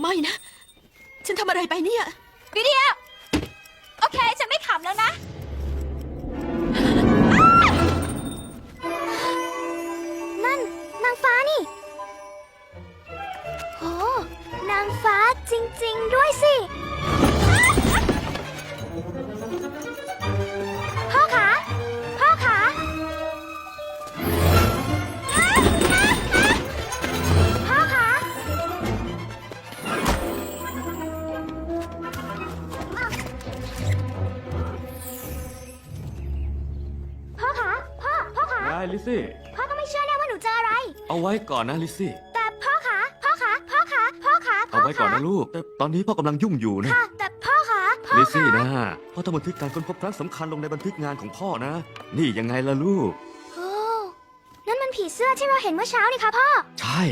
ไม่นะ ฉันทำอะไรไปเนี่ย วิเดียโอเค ฉันไม่ขำแล้วนะ นั่น นางฟ้านี่โอ้นางฟ้าจริง ๆ ด้วยสิ ลิซซี่พ่อก็ไม่เชื่อแน่ว่าหนูเจออะไร เอาไว้ก่อนนะลิซซี่ แต่พ่อขาพ่อขาพ่อขาพ่อขาพ่เอาไว้ก่อนนะลูก แต่ตอนนี้พ่อกำลังยุ่งอยู่นะ ค่ะ แต่พ่อขาพ่อลิซซี่ขานะพ่อต้องบันทึกการค้นพบครั้งสำคัญลงในบันทึกงานของพ่อนะ นี่ยังไงล่ะลูก โอ้นั่นมันผีเสื้อที่เราเห็นเมื่อเช้านี่คะพ่อ ใช่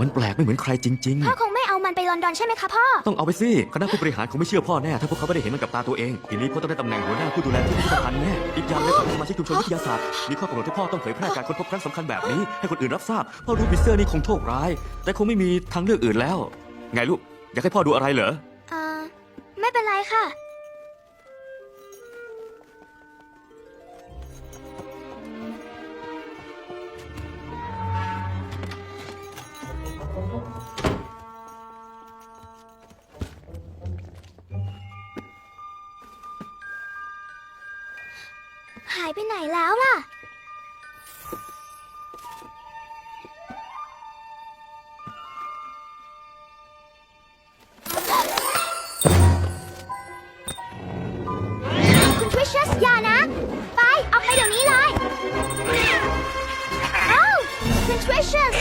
มันแปลกไม่เหมือนใครจริง พ่อคงไม่เอามันไปลอนดอนใช่ไหมคะพ่อ ๆ ต้องเอาไปสิ คณะผู้บริหารคงไม่เชื่อพ่อแน่ ถ้าพวกเขาไม่ได้เห็นมันกับตาตัวเอง ทีนี้พ่อต้องได้ตำแหน่งหัวหน้าผู้ดูแลที่พิพิธภัณฑ์แน่ อีกอย่างในฐานะสมาชิกชุมชนวิทยาศาสตร์ มีข้อกำหนดที่พ่อต้องเผยแพร่การค้นพบครั้งสำคัญแบบนี้ ให้คนอื่นรับทราบ พ่อรู้มิสเตอร์นี่คงโชคร้าย แต่คงไม่มีทางเลือกอื่นแล้ว ไงลูก อยากให้พ่อดูอะไรเหรออ่าไม่เป็นไรค่ะ หายไปไหนแล้วล่ะ คุณทริชัสอย่านะ ไป ออกไปเดี๋ยวนี้เลย เอ้าคุณทริชัส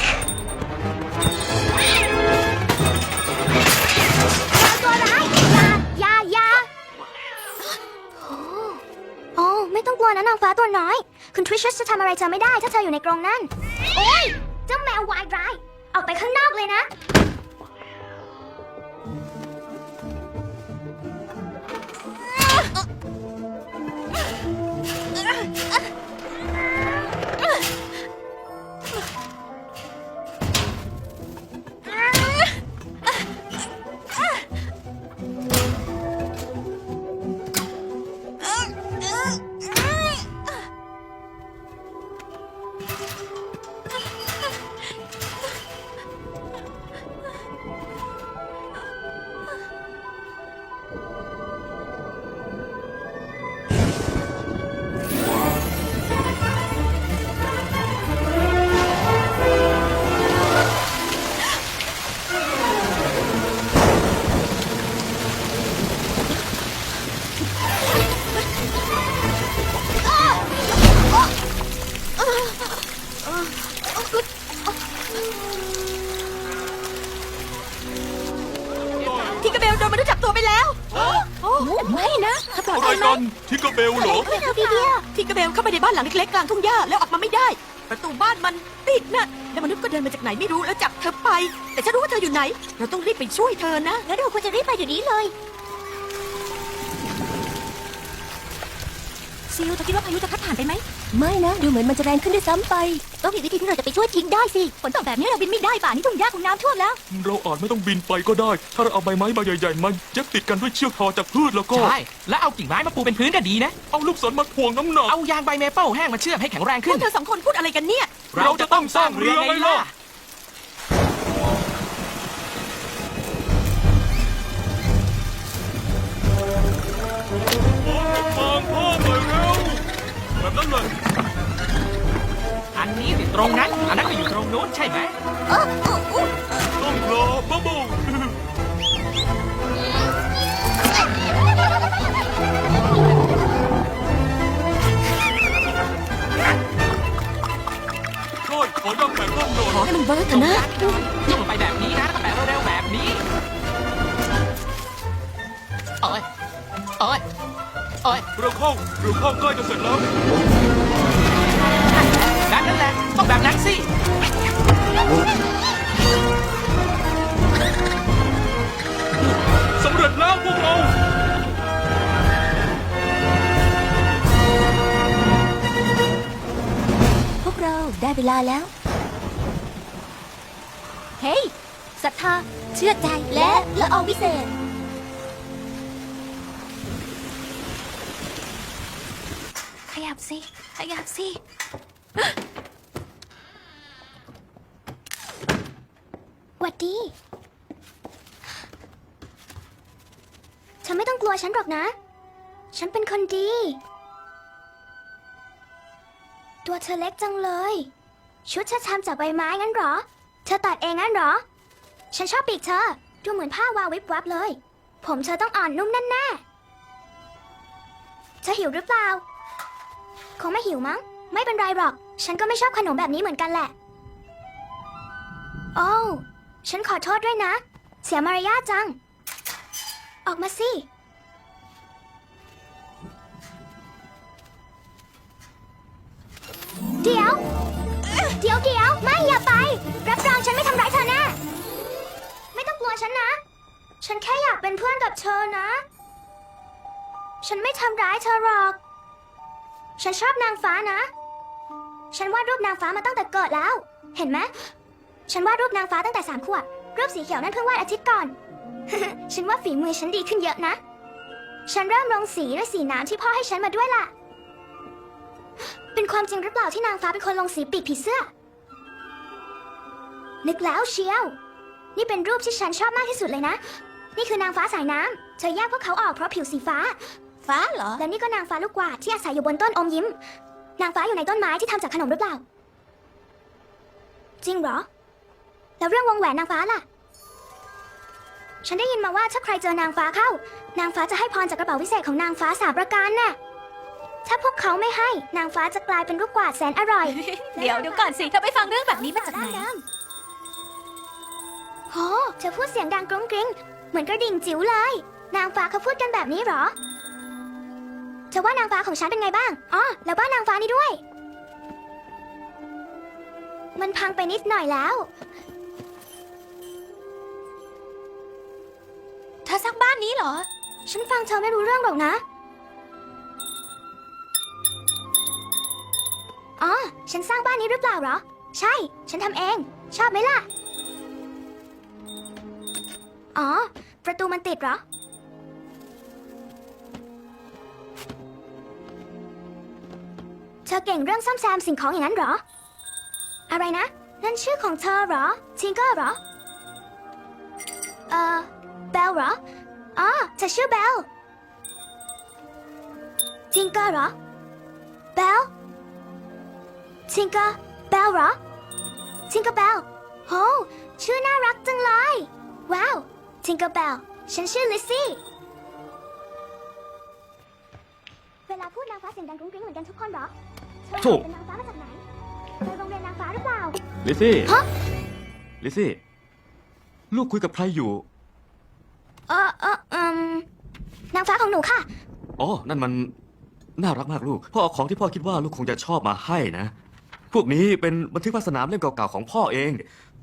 ลัวนะนางฟ้าตัวน้อย คุณทริชัสจะทำอะไรเธอไม่ได้ถ้าเธออยู่ในกรงนั่น โอ้ย เจ้าแมววายร้าย ออกไปข้างนอกเลยนะ เกอร์เบลเหรอไม่เอาพี่เดียทิงกระเบลเข้าไปในบ้านหลังเล็กๆกลางทุ่งหญ้าแล้วออกมาไม่ได้ ประตูบ้านมันปิดนะแล้วมนุษย์ก็เดินมาจากไหนไม่รู้แล้วจับเธอไป แต่ฉันรู้ว่าเธออยู่ไหน เราต้องรีบไปช่วยเธอนะงั้นเราควรจะรีบไปเดี๋ยวนี้เลย ซิลเธอคิดว่าพายุจะพัดผ่านไปไหม ไม่นะ ดูเหมือนมันจะแรงขึ้นด้วยซ้ำไป ต้องมีวิธีที่เราจะไปช่วยทิ้งได้สิฝนตกแบบนี้เราบินไม่ได้ป่านี้ทุ่งหญ้าคงน้ำท่วมแล้ว เราอาจไม่ต้องบินไปก็ได้ ถ้าเราเอาใบไม้ใบใหญ่ๆมาเย็บติดกันด้วยเชือกทอจากพืชแล้วก็ ใช่ แล้วเอากิ่งไม้มาปูเป็นพื้นก็ดีนะ เอาลูกศรมาถ่วงน้ำหนักเอายางใบเมเปิลแห้งมาเชื่อมให้แข็งแรงพขึ้วน กเธอสองคนพูดอะไรกันเนี่ย เราจะต้องสร้างเรือไงล่ะ ตรงนั้น อันนั้นก็อยู่ตรงโน้นใช่ไหมต้องรอบับบิ้ลโน่นของแปะกล้องหน่อยขอให้มันเวิร์กเถอะนะลงไปแบบนี้นะแล้วแปะเร็วๆแบบนี้โอ้ยโอ้ยโอ้ยเรือข้าเรือข้าใกล้จะเสร็จแล้ว นั้นแหละ ต้องแบบนั้นสิ สำเร็จแล้วพวกเรา พวกเราได้เวลาแล้ว เฮ้ยสศรัทธา เชื่อใจและละอองวิเศษ ขยับสิ ขยับสิ วัดดี เธอไม่ต้องกลัวฉันหรอกนะ ฉันเป็นคนดี ตัวเธอเล็กจังเลย ชุดเธอทำจากใบไม้งั้นหรอ เธอตัดเองงั้นหรอ ฉันชอบปีกเธอ ดูเหมือนผ้าวาววิบวับเลย ผมเธอต้องอ่อนนุ่มแน่ๆเธอหิวหรือเปล่า คงไม่หิวมั้ง ไม่เป็นไรหรอก ฉันก็ไม่ชอบขนมแบบนี้เหมือนกันแหละโอ้ ฉันขอโทษด้วยนะ เสียมารยาทจัง ออกมาสิ เดี๋ยว เดี๋ยวเดี๋ยวไม่อย่าไป รับรองฉันไม่ทำร้ายเธอแน่ ไม่ต้องกลัวฉันนะ ฉันแค่อยากเป็นเพื่อนกับเธอนะ ฉันไม่ทำร้ายเธอหรอก ฉันชอบนางฟ้านะ ฉันวาดรูปนางฟ้ามาตั้งแต่เกิดแล้ว เห็นไหม ฉันวาดรูปนางฟ้าตั้งแต่สามขวบ รูปสีเขียวนั่นเพิ่งวาดอาทิตย์ก่อน ฉันว่าฝีมือฉันดีขึ้นเยอะนะ ฉันเริ่มลงสีด้วยสีน้ำที่พ่อให้ฉันมาด้วยล่ะ เป็นความจริงหรือเปล่าที่นางฟ้าเป็นคนลงสีปีกผีเสื้อ นึกแล้วเชียว นี่เป็นรูปที่ฉันชอบมากที่สุดเลยนะ นี่คือนางฟ้าสายน้ำเธอแยกพวกเขาออกเพราะผิวสีฟ้า ฟ้าเหรอ และนี่ก็นางฟ้าลูกกวาดที่อาศัยอยู่บนต้นอมยิ้ม นางฟ้าอยู่ในต้นไม้ที่ทำจากขนมหรือเปล่า จริงเหรอ แล้วเรื่องวงแหวนนางฟ้าล่ะ ฉันได้ยินมาว่าถ้าใครเจอนางฟ้าเข้า นางฟ้าจะให้พรจากกระเป๋าวิเศษของนางฟ้าสามประการน่ะ ถ้าพวกเขาไม่ให้นางฟ้าจะกลายเป็นลูกกวาดแสนอร่อย เดี๋ยวเดี๋ยวก่อนสิเธอไปฟังเรื่องแบบนี้มาจากไหน โหเธอพูดเสียงดังกรุ้งกริ้ง เหมือนกระดิ่งจิ๋วเลย นางฟ้าเขาพูดกันแบบนี้เหรอ เธอว่านางฟ้าของฉันเป็นไงบ้าง อ๋อ แล้วบ้านนางฟ้านี่ด้วย มันพังไปนิดหน่อยแล้ว เธอสร้างบ้านนี้เหรอ ฉันฟังเธอไม่รู้เรื่องหรอกนะ อ๋อ ฉันสร้างบ้านนี้หรือเปล่าเหรอ ใช่ ฉันทำเอง ชอบไหมล่ะ อ๋อ ประตูมันติดเหรอ เธอเก่งเรื่องซ่อมแซมสิ่งของอย่างนั้นเหรอ อะไรนะ นั่นชื่อของเธอเหรอ ทิงเกอร์เหรอ เอ่อ เบลเหรอ อ๋อเธอชื่อเบล ทิงเกอร์เหรอ เบล ทิงเกอร์ เบลเหรอ ทิงเกอร์เบล โห ชื่อน่ารักจังเลย ว้าว ทิงเกอร์เบล ฉันชื่อลิซซี่ เวลาพูดนางฟ้าเสียงดังกรุ้งกริ้งเหมือนกันทุกคนเหรอเธอถูก เป็นนางฟ้ามาจากไหนไปโรงเรียนนางฟ้าหรือเปล่า ลิซซี่ ฮะ ลิซซี่ ลูกคุยกับใครอยู่ เออเอออืมนางฟ้าของหนูค่ะ อ๋อ นั่นมันน่ารักมากลูก พ่อเอาของที่พ่อคิดว่าลูกคงจะชอบมาให้นะ พวกนี้เป็นบันทึกภาคสนามเล่มเก่าๆของพ่อเอง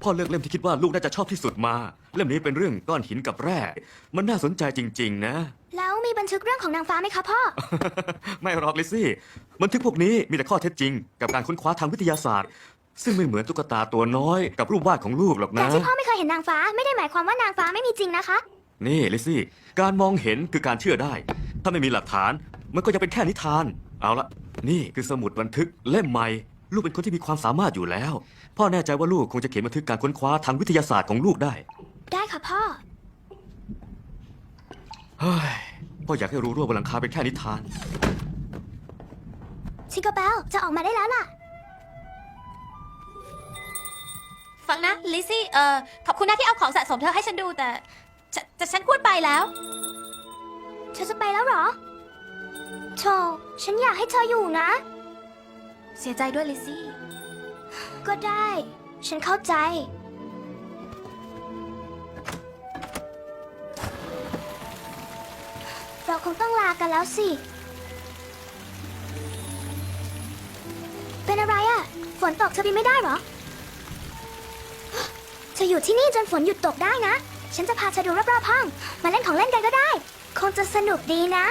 พ่อเลือกเล่มที่คิดว่าลูกน่าจะชอบที่สุดมา เล่มนี้เป็นเรื่องก้อนหินกับแร่ มันน่าสนใจจริง ๆ นะ แล้วมีบันทึกเรื่องของนางฟ้าไหมคะพ่อ ไม่หรอกลิซซี่ บันทึกพวกนี้มีแต่ข้อเท็จจริง กับการค้นคว้าทางวิทยาศาสตร์ ซึ่งไม่เหมือนตุ๊กตาตัวน้อยกับรูปวาดของลูกหรอกแต่นะที่พ่อไม่เคยเห็นนางฟ้าไม่ได้หมายความว่านางฟ้าไม่มีจริงนะคะ นี่ลิซซี่ การมองเห็นคือการเชื่อได้ ถ้าไม่มีหลักฐาน มันก็จะเป็นแค่นิทาน เอาละนี่คือสมุดบันทึกเล่มใหม่ ลูกเป็นคนที่มีความสามารถอยู่แล้ว พ่อแน่ใจว่าลูกคงจะเขียนบันทึกการค้นคว้าทางวิทยาศาสตร์ของลูกได้ได้ค่ะพ่อ เฮ้ยพ่ออยากให้รู้ว่าบนหลังคาเป็นแค่นิทาน ชิงเกอร์เบลจะออกมาได้แล้วล่ะ ฟังนะลิซซี่ เอ่อ ขอบคุณนะที่เอาของสะสมเธอให้ฉันดูแต่ ฉแต่ฉันพูดไปแล้ว เธอจะไปแล้วเหรอโธ่ฉันอยากให้เธออยู่นะ เสียใจด้วยลิซซี่ ก็ได้ ฉันเข้าใจ เราคงต้องลากันแล้วสิ เป็นอะไรอะฝนตกเธอบินไม่ได้เหรอ เธออยู่ที่นี่จนฝนหยุดตกได้นะ ฉันจะพาเธอดูรอบๆห้อง มาเล่นของเล่นกันก็ได้ คงจะสนุกดีนะ